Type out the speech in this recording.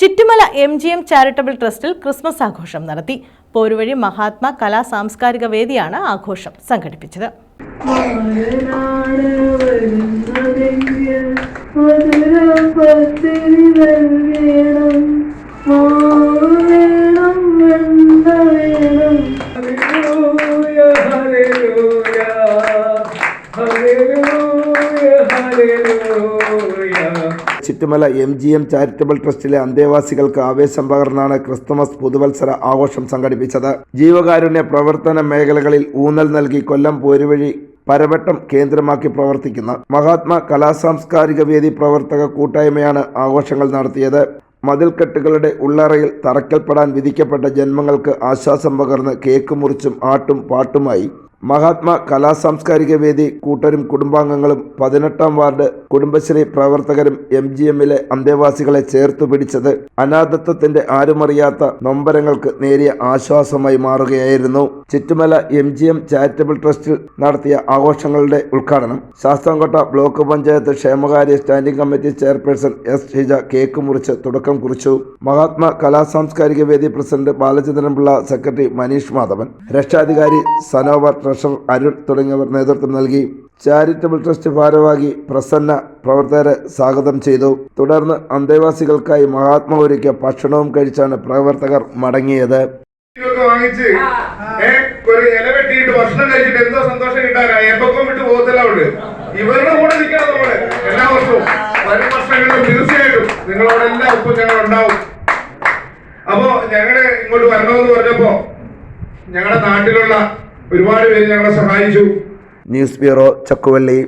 Chittumala M G M charitable ട്രസ്റ്റിൽ Christmas ആഘോഷം നടത്തി. പോരുവഴി മഹാത്മാ കലാ സാംസ്കാരിക വേദിയാണ് ആഘോഷം സംഘടിപ്പിച്ചത്. Hallelujah, hallelujah, മധുരം Chuttumala M G M charitable ട്രസ്റ്റിലെ അന്തേവാസികൾക്ക് ആവേശം പകർന്നാണ് ക്രിസ്തുമസ് പുതുവത്സര ആഘോഷം സംഘടിപ്പിച്ചത്. ജീവകാരുണ്യ പ്രവർത്തന മേഖലകളിൽ ഊന്നൽ നൽകി കൊല്ലം പോരുവഴി പരവട്ടം കേന്ദ്രമാക്കി പ്രവർത്തിക്കുന്ന. മഹാത്മാ കലാസാംസ്കാരിക വേദി പ്രവർത്തക കൂട്ടായ്മയാണ് ആഘോഷങ്ങൾ നടത്തിയത്. മതിൽക്കെട്ടുകളുടെ ഉള്ളറയിൽ തറക്കൽപ്പെടാൻ വിധിക്കപ്പെട്ട ജന്മങ്ങൾക്ക് ആശ്വാസം പകർന്ന് കേക്ക് മുറിച്ചും ആട്ടും പാട്ടുമായി മഹാത്മാ കലാസാംസ്കാരിക വേദി കൂട്ടരും കുടുംബാംഗങ്ങളും പതിനെട്ടാം വാർഡ് കുടുംബശ്രീ പ്രവർത്തകരും എം ജി എമ്മിലെ അന്തേവാസികളെ ചേർത്തു പിടിച്ചത് അനാഥത്വത്തിന്റെ ആരുമറിയാത്ത നൊമ്പരങ്ങൾക്ക് നേരിയ ആശ്വാസമായി മാറുകയായിരുന്നു. Chuttumala M G M charitable ട്രസ്റ്റിൽ നടത്തിയ ആഘോഷങ്ങളുടെ ഉദ്ഘാടനം. ശാസ്താംകോട്ട ബ്ലോക്ക് പഞ്ചായത്ത് ക്ഷേമകാര്യ standing committee chairperson S Shija cake മുറിച്ച് തുടക്കം കുറിച്ചു. മഹാത്മാ കലാസാംസ്കാരിക വേദി പ്രസിഡന്റ് ബാലചന്ദ്രൻപിള്ള സെക്രട്ടറി മനീഷ് മാധവൻ രക്ഷാധികാരി സനോവർ ട്രഷറർ അരുൺ തുടങ്ങിയവർ നേതൃത്വം നൽകി. ചാരിറ്റബിൾ ട്രസ്റ്റ് ഭാരവാഹി പ്രസന്ന പ്രവർത്തകരെ സ്വാഗതം ചെയ്തു. തുടർന്ന് അന്തേവാസികൾക്കായി മഹാത്മാ ഭക്ഷണവും കഴിച്ചാണ് പ്രവർത്തകർ മടങ്ങിയത്. വാങ്ങിച്ച് ഒരു ഇല കഴിച്ചിട്ട് സന്തോഷം വിട്ട് എല്ലാ വർഷവും ഉണ്ടാവും അപ്പോ ഞങ്ങൾ ഇങ്ങോട്ട് വരണമെന്ന് പറഞ്ഞപ്പോ ഞങ്ങളുടെ നാട്ടിലുള്ള ഒരുപാട് പേര് ഞങ്ങളെ സഹായിച്ചു. News bureau Chakkuvally.